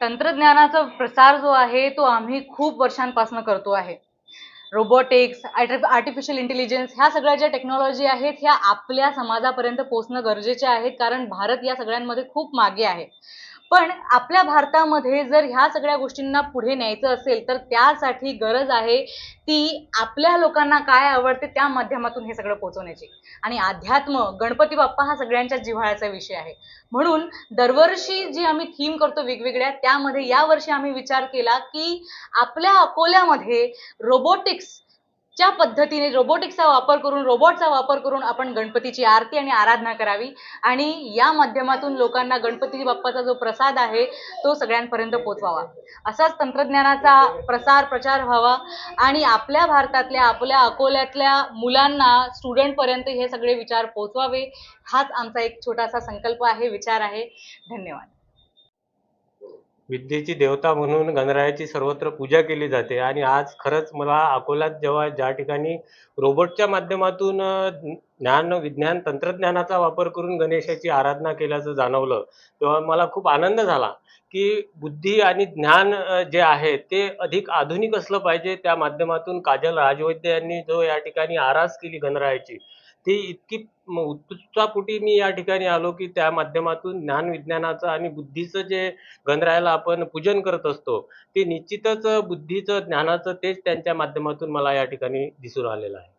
तंत्रज्ञानाचा प्रसार जो आहे तो आम्ही खूप वर्षांपासून करतो आहे. रोबोटिक्स आर्टिफिशियल इंटेलिजन्स ह्या सगळ्या ज्या टेक्नॉलॉजी आहेत ह्या आपल्या समाजापर्यंत पोहोचणं गरजेचे आहेत कारण भारत या सगळ्यांमध्ये खूप मागे आहे. पण आपल्या भारतामध्ये जर ह्या सगळ्या गोष्टींना पुढे न्यायचं असेल तर त्यासाठी गरज आहे ती आपल्या लोकांना काय आवडते त्या माध्यमातून हे सगळं पोहोचवण्याची. आणि अध्यात्म गणपती बाप्पा हा सगळ्यांच्या जिव्हाळ्याचा विषय आहे. म्हणून दरवर्षी जी आम्ही थीम करतो वेगवेगळ्या त्यामध्ये यावर्षी आम्ही विचार केला की आपल्या अकोल्यामध्ये रोबोटिक्स ज्या पद्धतीने रोबोटिक्सचा वापर करून रोबोटचा वापर करून आपण गणपतीची आरती आणि आराधना करावी आणि या माध्यमातून लोकांना गणपती बाप्पाचा जो प्रसाद आहे तो सगळ्यांपर्यंत पोचवावा. असाच तंत्रज्ञानाचा प्रसार प्रचार व्हावा आणि आपल्या भारतातल्या आपल्या अकोल्यातल्या मुलांना स्टुडंटपर्यंत हे सगळे विचार पोचवावे हाच आमचा एक छोटासा संकल्प आहे विचार आहे. धन्यवाद. विद्येची देवता म्हणून गणरायाची सर्वत्र पूजा केली जाते. आणि आज खरंच मला अकोल्यात जेव्हा ज्या ठिकाणी रोबोटच्या माध्यमातून ज्ञान विज्ञान तंत्रज्ञानाचा वापर करून गणेशाची आराधना केल्याचं जाणवलं तेव्हा मला खूप आनंद झाला की बुद्धी आणि ज्ञान जे आहे ते अधिक आधुनिक असलं पाहिजे. त्या माध्यमातून काजल राजवैद्य यांनी जो या ठिकाणी आरास केली गणरायाची ती इतकी उत्सुकतापोटी मी या ठिकाणी आलो की त्या माध्यमातून ज्ञान विज्ञानाचं आणि बुद्धीचं जे गणरायाला आपण पूजन करत असतो ते निश्चितच बुद्धीचं ज्ञानाचं तेच त्यांच्या माध्यमातून मला या ठिकाणी दिसून आलेलं आहे.